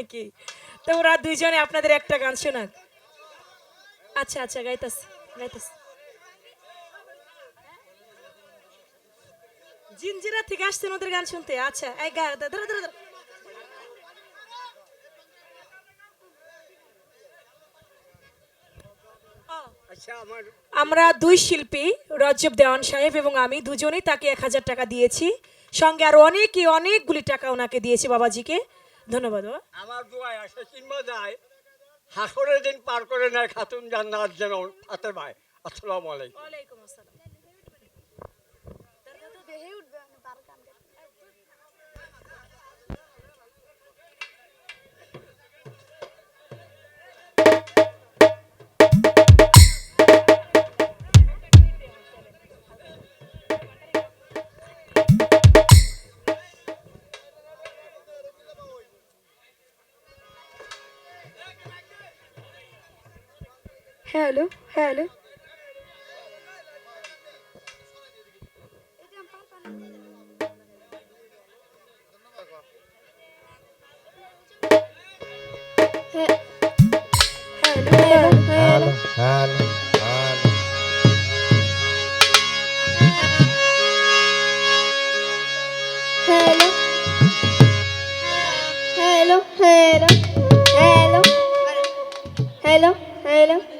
নাকি? তো ওরা দুইজনে আপনাদের একটা গান শোনাক। আচ্ছা আচ্ছা গাইতাস গাইতাস জিনজিরা থেকে আসছেন ওদের গান শুনতে। আচ্ছা এই গা ধরো ধরো ধরো। আচ্ছা আমরা দুই শিল্পী রজব দেওয়ান সাহেব এবং আমি দুজনেই তাকে এক হাজার টাকা দিয়েছি। সঙ্গে আরও অনেকই অনেকগুলি টাকা ওনাকে দিয়েছি বাবাজিকে। ধন্যবাদ বাবা। আমার দোয়ায় আসে কিংবা যায় হাসরের দিন পার করে নেয় খাতুন জান্নাত যেন ফাতে ভাই। আসসালামু আলাইকুম। Hello hello hello hello Hello, hello, hello, hello.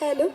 Hello